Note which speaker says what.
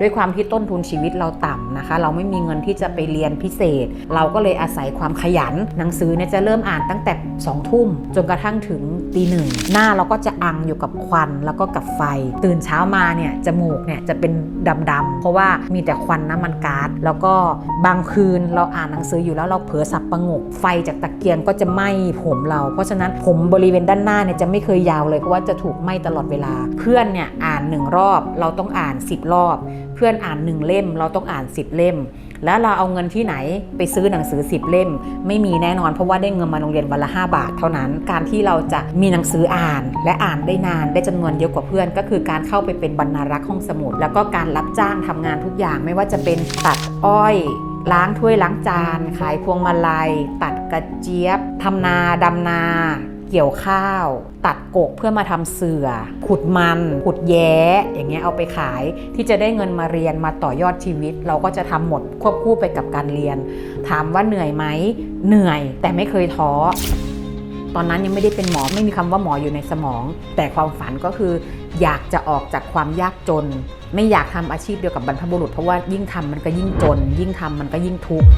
Speaker 1: ด้วยความที่ต้นทุนชีวิตเราต่ำนะคะ เราไม่มีเงินที่จะไปเรียนพิเศษ เราก็เลยอาศัยความขยัน หนังสือเนี่ยจะเริ่มอ่านตั้งแต่2องทุ่ม จนกระทั่งถึงตีหนึ่งหน้าเราก็จะอังอยู่กับควันแล้วก็กับไฟ ตื่นเช้ามาเนี่ยจมูกเนี่ยจะเป็นดำๆเพราะว่ามีแต่ควันน้ำมันก๊าซแล้วก็บางคืนเราอ่านหนังสืออยู่แล้วเราเผลอสับประงก ไฟจากตะเกียงก็จะไหม้ผมเรา เพราะฉะนั้นผมบริเวณด้านหน้าเนี่ยจะไม่เคยยาวเลยเพราะว่าจะถูกไหม้ตลอดเวลา เพื่อนเนี่ยอ่านหนึ่งรอบ เราต้องอ่าน 10 รอบ พื่อนอ่านหนึ่งเล่ม เราต้องอ่าน 10 เล่ม แล้วเราเอาเงินที่ไหนไปซื้อหนังสือ 10 เล่ม ไม่มีแน่นอนเพราะว่าได้เงินมาโรงเรียนวันละ 5 บาทเท่านั้น การที่เราจะมีหนังสืออ่าน และอ่านได้นานได้จำนวนเยอะกว่าเพื่อน ก็คือการเข้าไปเป็นบรรณารักษ์ห้องสมุด แล้วก็การรับจ้างทำงานทุกอย่างไม่ว่าจะเป็นตัดอ้อยล้างถ้วยล้างจาน ขายพวงมาลัย ตัดกระเจี๊ยบทำนาดำนา เกี่ยวข้าว ตัดกกเพื่อมาทำเสือ่อขุดมัน ขุดแย้ อย่างเงี้ยเอาไปขายที่จะได้เงินมาเรียนมาต่อยอดชีวิต เราก็จะทำหมดควบคู่ไปกับการเรียน ถามว่าเหนื่อยไหมเหนื่อยแต่ไม่เคยท้อตอนนั้นยังไม่ได้เป็นหมอไม่มีคำว่าหมออยู่ในสมอง แต่ความฝันก็คืออยากจะออกจากความยากจน ไม่อยากทำอาชีพเดียวกับบรรพบุรุษเพราะว่ายิ่งทำมันก็ยิ่งจน ยิ่งทำมันก็ยิ่งทุกข์